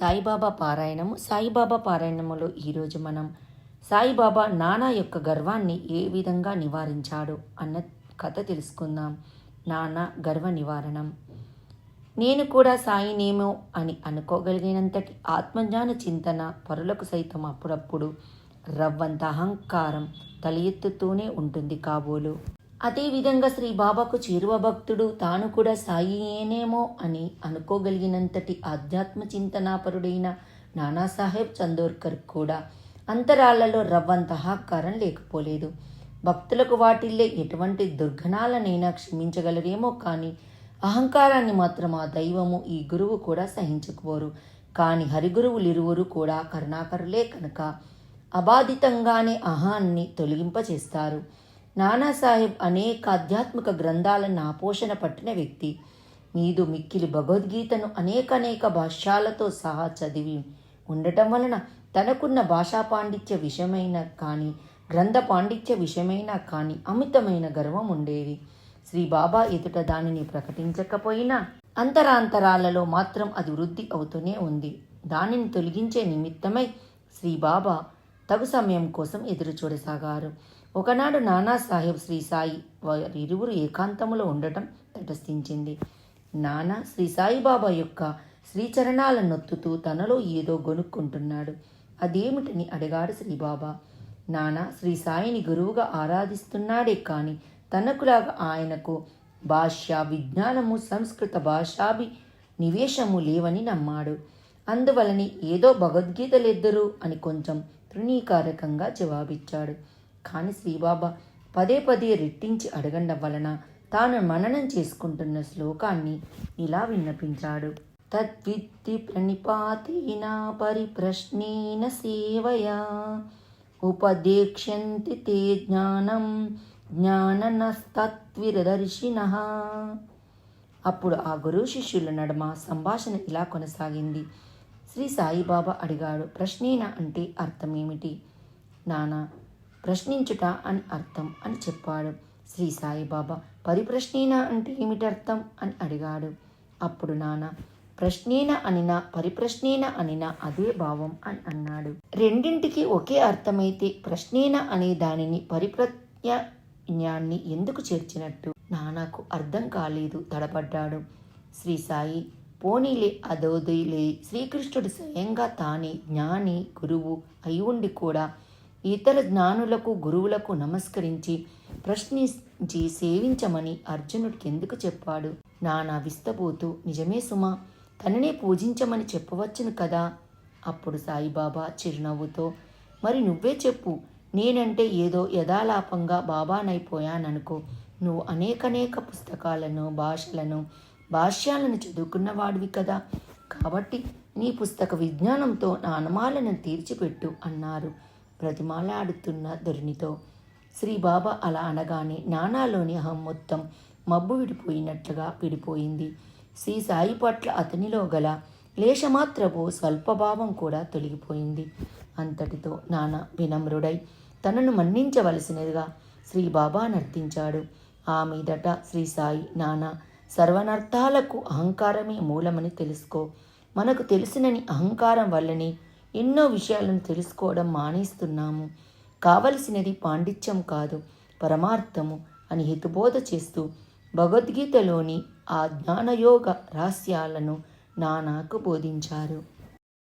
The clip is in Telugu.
సాయిబాబా పారాయణము. సాయిబాబా పారాయణములో ఈరోజు మనం సాయిబాబా నానా యొక్క గర్వాన్ని ఏ విధంగా నివారించాడు అన్న కథ తెలుసుకుందాం. నానా గర్వ నివారణం. నేను కూడా సాయినేమో అని అనుకోగలిగినంతటి ఆత్మజ్ఞాన చింతన పరులకు సైతం అప్పుడప్పుడు రవ్వంత అహంకారం తల ఎత్తుతూనే ఉంటుంది కాబోలు. అదేవిధంగా శ్రీ బాబాకు చేరువ భక్తుడు తాను కూడా సాయియేనేమో అని అనుకోగలిగినంతటి ఆధ్యాత్మ చింతనాపరుడైన నానాసాహెబ్ చందోర్కర్ కూడా అంతరాళ్ళలో రవ్వంత హాకారం లేకపోలేదు. భక్తులకు వాటిల్లే ఎటువంటి దుర్ఘనాలనైనా క్షమించగలరేమో కానీ అహంకారాన్ని మాత్రం ఆ దైవము ఈ గురువు కూడా సహించకపోరు. కాని హరిగురువులిరువురు కూడా కరుణాకరులే కనుక అబాధితంగానే అహాన్ని తొలగింపచేస్తారు. నానాసాహెబ్ అనేక ఆధ్యాత్మిక గ్రంథాలను ఆపోషణ పట్టిన వ్యక్తి. మీదు మిక్కిలి భగవద్గీతను అనేక అనేక భాష్యాలతో సహా చదివి ఉండటం వలన తనకున్న భాషా పాండిత్య విషయమైన కానీ గ్రంథ పాండిత్య విషయమైన కానీ అమితమైన గర్వం ఉండేది. శ్రీ బాబా ఎదుట దానిని ప్రకటించకపోయినా అంతరాంతరాలలో మాత్రం అది వృద్ధి అవుతూనే ఉంది. దానిని తొలగించే నిమిత్తమై శ్రీ బాబా తగు సమయం కోసం ఎదురు చూడసాగారు ఒకనాడు నానాసాహెబ్ శ్రీ సాయి వారిరువురు ఏకాంతములో ఉండటం తటస్థించింది. నానా శ్రీ సాయిబాబా యొక్క శ్రీచరణాలను నొత్తుతూ తనలో ఏదో గొనుక్కుంటున్నాడు. అదేమిటని అడిగాడు శ్రీబాబా. నానా శ్రీ సాయిని గురువుగా ఆరాధిస్తున్నాడే కానీ తనకులాగా ఆయనకు భాష్య విజ్ఞానము సంస్కృత భాషాభి నివేశము లేవని నమ్మాడు. అందువలని ఏదో భగవద్గీతలెద్దరు అని కొంచెం తృణీకారకంగా జవాబిచ్చాడు. కానీ శ్రీబాబా పదే పదే రెట్టించి అడగండం వలన తాను మననం చేసుకుంటున్న శ్లోకాన్ని ఇలా విన్నపించాడు. తద్విత్తి ప్రణిపాతేన పరిప్రశ్నేన సేవయా ఉపదేక్ష్యంతి తే జ్ఞానం జ్ఞాననస్తత్విరదర్శిన. అప్పుడు ఆ గురు శిష్యుల నడుమ సంభాషణ ఇలా కొనసాగింది. శ్రీ సాయిబాబా అడిగాడు ప్రశ్నేన అంటే అర్థమేమిటి? నానా ప్రశ్నించుట అని అర్థం అని చెప్పాడు. శ్రీ సాయిబాబా పరిప్రశ్నేన అంటే ఏమిటి అర్థం అని అడిగాడు. అప్పుడు నాన్న ప్రశ్నేన అనినా పరిప్రశ్నేన అనినా అదే భావం అని అన్నాడు. రెండింటికి ఒకే అర్థమైతే ప్రశ్నేన అనే దానిని పరిప్రజ్ఞాన్ని ఎందుకు చేర్చినట్టు? నానాకు అర్థం కాలేదు తడబడ్డాడు. శ్రీ సాయి పోనీలే అదోదిలే శ్రీకృష్ణుడు స్వయంగా తానే జ్ఞాని గురువు అయి ఉండి కూడా ఇతర జ్ఞానులకు గురువులకు నమస్కరించి ప్రశ్నించి సేవించమని అర్జునుడికి ఎందుకు చెప్పాడు? నానా విస్తబోతూ నిజమే సుమా తననే పూజించమని చెప్పవచ్చును కదా? అప్పుడు సాయిబాబా చిరునవ్వుతో మరి నువ్వే చెప్పు నేనంటే ఏదో యథాలాపంగా బాబానైపోయాననుకో నువ్వు అనేకనేక పుస్తకాలను భాషలను భాష్యాలను చదువుకున్నవాడివి కదా? కాబట్టి నీ పుస్తక విజ్ఞానంతో నా అనుమాలను తీర్చిపెట్టు అన్నారు. ప్రతిమాలాడుతున్న ధరణితో శ్రీబాబా అలా అనగానే నానాలోని అహం మొత్తం మబ్బు విడిపోయినట్లుగా విడిపోయింది. శ్రీ సాయి పట్ల అతనిలో గల లేశమాత్రపు స్వల్పభావం కూడా తొలగిపోయింది. అంతటితో నానా వినమ్రుడై తనను మన్నించవలసినదిగా శ్రీ బాబా నర్తించాడు. ఆ మీదట శ్రీ సాయి నానా సర్వనర్థాలకు అహంకారమే మూలమని తెలుసుకో. మనకు తెలిసినని అహంకారం వల్లనే ఎన్నో విషయాలను తెలుసుకోవడం మానేస్తున్నాము. కావలసినది పాండిత్యం కాదు పరమార్థము అని హితబోధ చేస్తూ భగవద్గీతలోని ఆ జ్ఞానయోగ రహస్యాలను నానాకు బోధించారు.